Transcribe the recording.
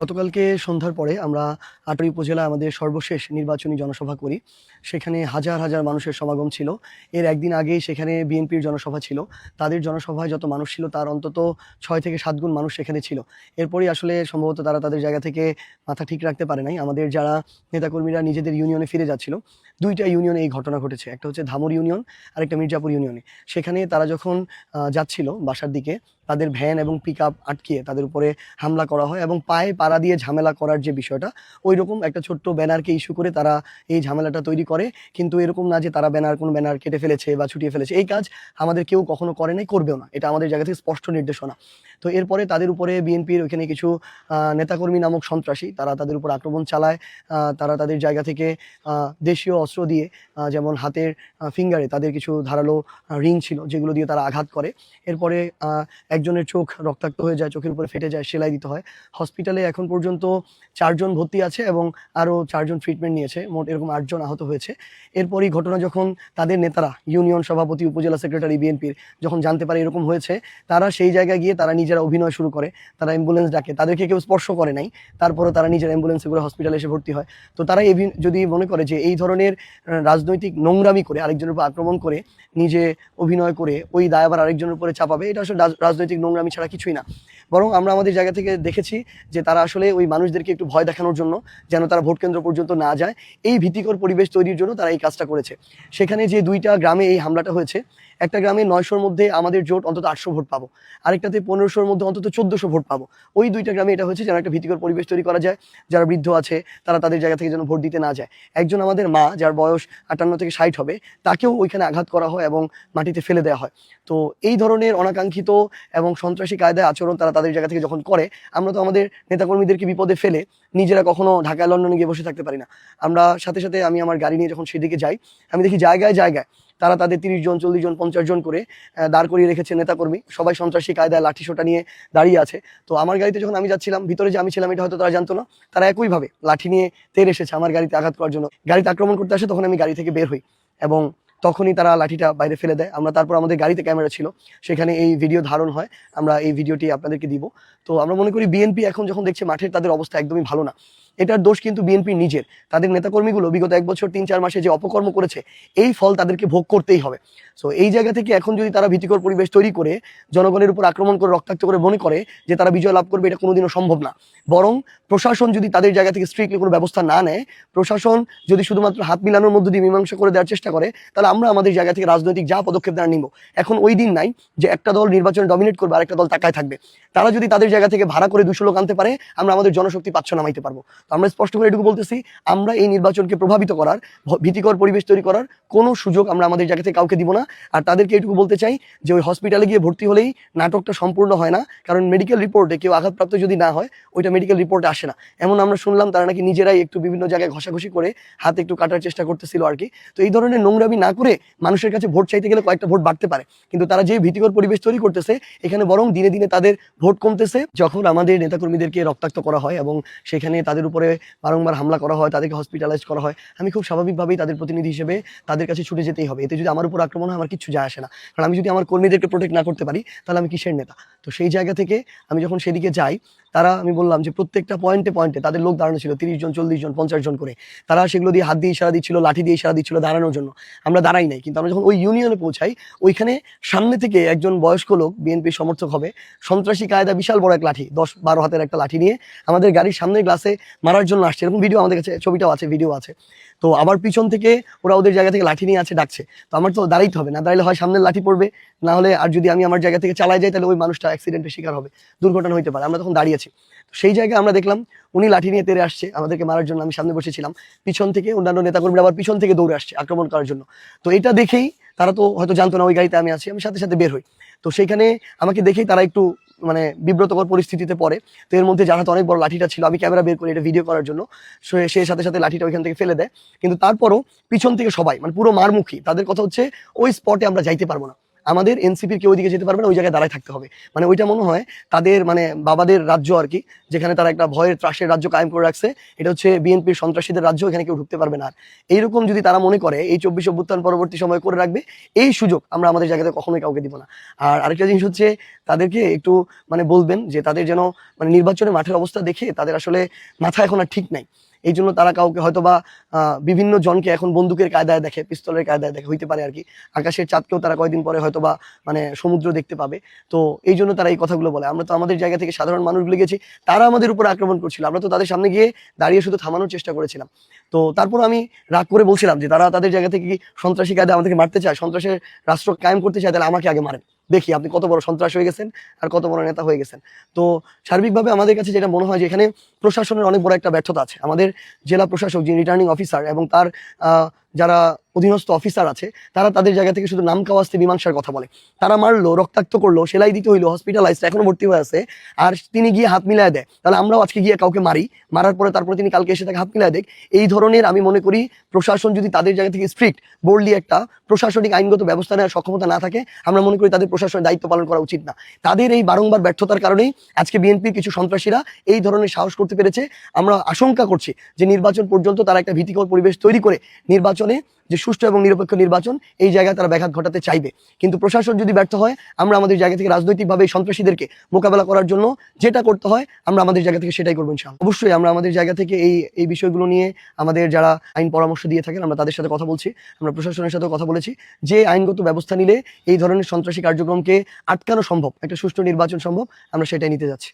গতকালকে সন্ধ্যার পরে আমরা আটই উপজেলা আমাদের সর্বশেষ নির্বাচনী জনসভা করি। সেখানে হাজার হাজার মানুষের সমাগম ছিল। এর একদিন আগেই সেখানে বিএনপির জনসভা ছিল। তাদের জনসভায় যত মানুষ ছিল, তার অন্তত ছয় থেকে সাত গুণ মানুষ সেখানে ছিল। এরপরই আসলে সম্ভবত তারা তাদের জায়গা থেকে মাথা ঠিক রাখতে পারে নাই। আমাদের যারা নেতাকর্মীরা নিজেদের ইউনিয়নে ফিরে যাচ্ছিল, দুইটা ইউনিয়নে এই ঘটনা ঘটেছে। একটা হচ্ছে ধামর ইউনিয়ন আর একটা মির্জাপুর ইউনিয়নে। সেখানে তারা যখন যাচ্ছিল বাসার দিকে তাদের ভ্যান এবং পিক আপ আটকিয়ে তাদের উপরে হামলা করা হয় এবং পায়ে পাড়া দিয়ে ঝামেলা করার যে বিষয়টা ওই রকম একটা ছোট্ট ব্যানারকে ইস্যু করে তারা এই ঝামেলাটা তৈরি করে। কিন্তু এরকম না যে তারা ব্যানার, কোনো ব্যানার কেটে ফেলেছে বা ছুটিয়ে ফেলেছে। এই কাজ আমাদের কেউ কখনো করে নাই, করবেও না। এটা আমাদের জায়গা থেকে স্পষ্ট নির্দেশনা। তো এরপরে তাদের উপরে বিএনপির ওইখানে কিছু নেতাকর্মী নামক সন্ত্রাসী, তারা তাদের উপর আক্রমণ চালায়। তারা তাদের জায়গা থেকে দেশীয় অস্ত্র দিয়ে যেমন হাতের ফিঙ্গারে তাদের কিছু ধারালো রিং ছিল, যেগুলো দিয়ে তারা আঘাত করে। এরপরে একজনের চোখ রক্তাক্ত হয়ে যায়, চোখের উপরে ফেটে যায়, সেলাই দিতে হয়। হসপিটালে এখন পর্যন্ত চারজন ভর্তি আছে এবং আরও চারজন ট্রিটমেন্ট নিয়েছে। মোট এরকম আটজন আহত হয়েছে। এরপরই ঘটনা যখন তাদের নেতারা, ইউনিয়ন সভাপতি, উপজেলা সেক্রেটারি বিএনপির যখন জানতে পারে এরকম হয়েছে, তারা সেই জায়গায় গিয়ে তারা নিজেরা অভিনয় শুরু করে। তারা অ্যাম্বুলেন্স ডাকে। তাদেরকে কেউ স্পর্শ করে নাই। তারপরও তারা নিজের অ্যাম্বুলেন্সে করে হসপিটালে এসে ভর্তি হয়। তো তারা যদি মনে করে যে এই ধরনের রাজনৈতিক নোংরামি করে আরেকজনের উপর আক্রমণ করে নিজে অভিনয় করে ওই দায় আবার আরেকজনের উপরে চাপাবে, এটা আসলে রাজ- রাজনৈতিক নোংরামি ছাড়া কিছুই না। বরং আমরা আমাদের জায়গা থেকে দেখেছি যে তারা আসলে ওই মানুষদেরকে একটু ভয় দেখানোর জন্য যেন তারা ভোট কেন্দ্র পর্যন্ত না যায়। এই ভীতিকর পরিবেশ তৈরির জন্য তারা এই কাজটা করেছে। সেখানে যে দুইটা গ্রামে এই হামলাটা হয়েছে, একটা গ্রামে নয়শোর মধ্যে আমাদের জোট অন্তত আটশো ভোট পাবো, আরেকটাতে পনেরোশোর মধ্যে অন্তত চোদ্দশো ভোট পাবো। ওই দুইটা গ্রামে এটা হয়েছে যেন একটা ভীতিকর পরিবেশ তৈরি করা যায়, যারা বৃদ্ধ আছে তারা তাদের জায়গা থেকে যেন ভোট দিতে না যায়। একজন আমাদের মা, যার বয়স আটান্ন থেকে ষাট হবে, তাকেও ওইখানে আঘাত করা হয় এবং মাটিতে ফেলে দেওয়া হয়। তো এই ধরনের অনাকাঙ্ক্ষিত এবং সন্ত্রাসী কায়দায় আচরণ তারা তাদের জায়গা থেকে যখন করে, আমরা তো আমাদের নেতাকর্মীদেরকে বিপদে ফেলে নিজেরা কখনো ঢাকায় লন্ডনে গিয়ে বসে থাকতে পারি না। আমরা সাথে সাথে আমি আমার গাড়ি নিয়ে যখন সেদিকে যাই, আমি দেখি জায়গায় জায়গায় তারা তাদের তিরিশ জন, চল্লিশ জন, পঞ্চাশ জন করে দাঁড় করিয়ে রেখেছে নেতাকর্মী। সবাই সন্ত্রাসী কায়দায় লাঠি সোটা নিয়ে দাঁড়িয়ে আছে। তো আমার গাড়িতে যখন আমি যাচ্ছিলাম, ভিতরে যে আমি ছিলাম, এটা হয়তো তারা জানতো না, তারা একইভাবে লাঠি নিয়ে তের এসেছে আমার গাড়িতে আঘাত করার জন্য। গাড়িতে আক্রমণ করতে আসে, তখন আমি গাড়ি থেকে বের হই এবং তখনই তারা লাঠিটা বাইরে ফেলে দেয়। আমরা তারপর আমাদের গাড়িতে ক্যামেরা ছিল, সেখানে এই ভিডিও ধারণ হয়। আমরা এই ভিডিওটি আপনাদেরকে দিব। তো আমরা মনে করি বিএনপি এখন যখন দেখছে মাঠের তাদের অবস্থা একদমই ভালো না। এটার দোষ কিন্তু বিএনপির নিজের। তাদের নেতাকর্মীগুলো বিগত এক বছর, তিন, চার মাসে যে অপকর্ম করেছে, এই ফল তাদেরকে ভোগ করতেই হবে। সো এই জায়গা থেকে এখন যদি তারা ভীতিকর পরিবেশ তৈরি করে, জনগণের উপর আক্রমণ করে, রক্তাক্ত করে মনে করে যে তারা বিজয় লাভ করবে, এটা কোনোদিনও সম্ভব না। বরং প্রশাসন যদি তাদের জায়গা থেকে স্ট্রিক্টলি কোনো ব্যবস্থা না নেয়, প্রশাসন যদি শুধুমাত্র হাত মিলানোর মধ্য দিয়ে মীমাংসা করে দেওয়ার চেষ্টা করে, তাহলে আমরা আমাদের জায়গা থেকে রাজনৈতিক যা পদক্ষেপ দ্বারা নিব। এখন ওই দিন নাই যে একটা দল নির্বাচনে ডমিনেট করবে আর একটা দল তাকায় থাকবে। তারা যদি তাদের জায়গা থেকে ভাড়া করে দুশো লোক আনতে পারে, আমরা আমাদের জনশক্তি পাচ্ছ নামাইতে পারব। তো আমরা স্পষ্ট করে এটুকু বলতেছি, আমরা এই নির্বাচনকে প্রভাবিত করার, ভীতিকর পরিবেশ তৈরি করার কোনো সুযোগ আমরা আমাদের জায়গা থেকে কাউকে দিব না। আর তাদেরকে এটুকু বলতে চাই যে ওই হসপিটালে গিয়ে ভর্তি হলেই নাটকটা সম্পূর্ণ হয় না, কারণ মেডিকেল রিপোর্টে কেউ আঘাতপ্রাপ্ত যদি না হয়, ওইটা মেডিকেল রিপোর্টে আসে না। এমন আমরা শুনলাম তারা নাকি নিজেরাই একটু বিভিন্ন জায়গায় ঘষাঘষি করে হাতে একটু কাটার চেষ্টা করতেছিল আর কি। তো এই ধরনের নোংরামি না করে মানুষের কাছে ভোট চাইতে গেলে কয়েকটা ভোট বাড়তে পারে। কিন্তু তারা যে ভীতিকর পরিবেশ তৈরি করতেছে, এখানে বরং দিনে দিনে তাদের ভোট কমতেছে। যখন আমাদের নেতাকর্মীদেরকে রক্তাক্ত করা হয় এবং সেখানে তাদের উপরে বারংবার হামলা করা হয়, তাদেরকে হসপিটালাইজ করা হয়। আমি খুব স্বাভাবিকভাবেই তাদের প্রতিনিধি হিসেবে তাদের কাছে ছুটে যেতেই হবে। এতে যদি আমার উপর আক্রমণ হয়, আমার কিছু যায় আসে না। কারণ আমি যদি আমার কর্মীদেরকে প্রোটেক্ট না করতে পারি, তাহলে আমি কিসের নেতা? তো সেই জায়গা থেকে আমি যখন সেদিকে যাই, তারা আমি বললাম যে প্রত্যেকটা পয়েন্টে পয়েন্টে তাদের লোক দাঁড়ানো ছিল তিরিশ জন, চল্লিশ জন, পঞ্চাশ জন করে। তারা সেগুলো দিয়ে হাত দিয়ে ইশারা দিচ্ছিল, লাঠি দিয়ে ইশারা দিচ্ছিল দাঁড়ানোর জন্য। আমরা দাঁড়াই নাই। কিন্তু আমরা যখন ওই ইউনিয়নে পৌঁছাই, ওইখানে সামনে থেকে একজন বয়স্ক লোক বিএনপি সমর্থক হবে, সন্ত্রাসী কায়দা বিশাল বড় এক লাঠি, দশ বারো হাতের একটা লাঠি নিয়ে আমাদের গাড়ির সামনের গ্লাসে মারার জন্য আসছে। এরকম ভিডিও আমাদের কাছে, ছবিটাও আছে ভিডিও আছে। তো আবার পিছন থেকে ওরা ওদের জায়গা থেকে লাঠি নিয়ে আছে, ডাকছে। তো আমার তো দাঁড়াইতে হবে, না দাঁড়াইলে হয় সামনের লাঠি পড়বে, না হলে আর যদি আমি আমার জায়গা থেকে চালাই যাই, তাহলে ওই মানুষটা অ্যাক্সিডেন্টের শিকার হবে, দুর্ঘটনা হতে পারে, আমরা তখন দাঁড়িয়েছি তো সেই জায়গায় আমরা দেখলাম, উনি লাঠি নিয়ে তেরে আসছে, আমাদেরকে মারার জন্য আমি সামনে বসেছিলাম, পিছন থেকে অন্যান্য নেতাকর্মীরা আবার পিছন থেকে দৌড়ে আসছে আক্রমণ করার জন্য। তো এটা দেখেই তারা তো হয়তো জানতো না ওই গাড়িতে আমি আছি, আমি সাথে সাথে বের হই। তো সেইখানে আমাকে দেখেই তারা একটু মানে বিব্রতকর পরিস্থিতিতে পড়ে। তো এর মধ্যে যার হাতে অনেক বড় লাঠিটা ছিল, আমি ক্যামেরা বের করি এটা ভিডিও করার জন্য, সে সাথে সাথে লাঠিটা ওইখান থেকে ফেলে দেয়। কিন্তু তারপরও পিছন থেকে সবাই মানে পুরো মারমুখী, তাদের কথা হচ্ছে ওই স্পটে আমরা যাইতে পারব না। আমাদের এনসিপির কেউ ওইদিকে যেতে পারবে না, ওই জায়গায় দাঁড়ায় থাকতে হবে। মানে ওইটা মনে হয় তাদের মানে বাবাদের রাজ্য আর কি, যেখানে তারা একটা ভয়ের ত্রাসের রাজ্য কায়েম করে রাখছে, এটা হচ্ছে বিএনপির সন্ত্রাসীদের রাজ্য, এখানে কেউ ঢুকতে পারবে না আর। এইরকম যদি তারা মনে করে, এই চব্বিশ অভ্যুত্থান পরবর্তী সময় করে রাখবে, এই সুযোগ আমরা আমাদের জায়গাতে কখনোই কাউকে দিব না। আর আরেকটা জিনিস হচ্ছে, তাদেরকে একটু মানে বলবেন যে তাদের যেন মানে নির্বাচনের মাঠের অবস্থা দেখে তাদের আসলে মাথা এখন আর ঠিক নাই। এই জন্য তারা কাউকে হয়তো বা বিভিন্ন জনকে এখন বন্দুকের কায়দায় দেখে, পিস্তলের কায়দায় দেখে হইতে পারে আর কি আকাশের চাঁদকেও তারা কয়দিন পরে হয়তো বা মানে সমুদ্র দেখতে পাবে। তো এই জন্য তারা এই কথাগুলো বলে। আমরা তো আমাদের জায়গা থেকে সাধারণ মানুষগুলো গেছি, তারা আমাদের উপর আক্রমণ করছিল। আমরা তো তাদের সামনে গিয়ে দাঁড়িয়ে শুধু থামানোর চেষ্টা করেছিলাম। তো তারপর আমি রাগ করে বলছিলাম যে, তারা তাদের জায়গা থেকে কি সন্ত্রাসী কায়দা আমাদেরকে মারতে চায়? সন্ত্রাসের রাষ্ট্র কায়েম করতে চায়, তাহলে আমাকে আগে মারেন। দেখি আপনি কত বড় সন্ত্রাস হয়ে গেছেন আর কত বড় নেতা হয়ে গেছেন। তো সার্বিকভাবে আমাদের কাছে যেটা মনে হয় যে এখানে প্রশাসনের অনেক বড় একটা ব্যর্থতা আছে। আমাদের জেলা প্রশাসক যিনি রিটার্নিং অফিসার এবং তার যারা অধীনস্থ অফিসার আছে, তারা তাদের জায়গা থেকে শুধু নাম কাওয়াস্তে মীমাংসার কথা বলে। তারা মারলো, রক্তাক্ত করল, সেলাই দিতে হইল হসপিটালাইজড এখনও ভর্তি হয়ে আছে, আর তিনি গিয়ে হাত মিলায় দেয়। তাহলে আমরাও আজকে গিয়ে কাউকে মারি, মারার পরে তারপরে তিনি কালকে এসে তাকে হাত মিলায় দেখ। এই ধরনের আমি মনে করি প্রশাসন যদি তাদের জায়গা থেকে স্ট্রিক্ট বোর্ডলি একটা প্রশাসনিক আইনগত ব্যবস্থা নেওয়ার সক্ষমতা না থাকে, আমরা মনে করি তাদের প্রশাসনের দায়িত্ব পালন করা উচিত না। তাদের এই বারংবার ব্যর্থতার কারণেই আজকে বিএনপির কিছু সন্ত্রাসীরা এই ধরনের সাহস করতে পেরেছে। আমরা আশঙ্কা করছি যে নির্বাচন পর্যন্ত তারা একটা ভীতিকর পরিবেশ তৈরি করে, নির্বাচনে যে সুষ্ঠু এবং নিরপেক্ষ নির্বাচন, এই জায়গায় তারা ব্যাঘাত ঘটাতে চাইবে। কিন্তু প্রশাসন যদি ব্যর্থ হয়, আমরা আমাদের জায়গা থেকে রাজনৈতিকভাবে সন্ত্রাসীদেরকে মোকাবেলা করার জন্য যেটা করতে হয়, আমরা আমাদের জায়গা থেকে সেটাই করব ইনশাআল্লাহ। অবশ্যই আমরা আমাদের জায়গা থেকে এই এই বিষয়গুলো নিয়ে আমাদের যারা আইন পরামর্শ দিয়ে থাকেন, আমরা তাদের সাথে কথা বলছি, আমরা প্রশাসনের সাথেও কথা বলেছি যে আইনগত ব্যবস্থা নিলে এই ধরনের সন্ত্রাসী কার্যক্রমকে আটকানো সম্ভব, একটা সুষ্ঠু নির্বাচন সম্ভব, আমরা সেটাই নিতে যাচ্ছি।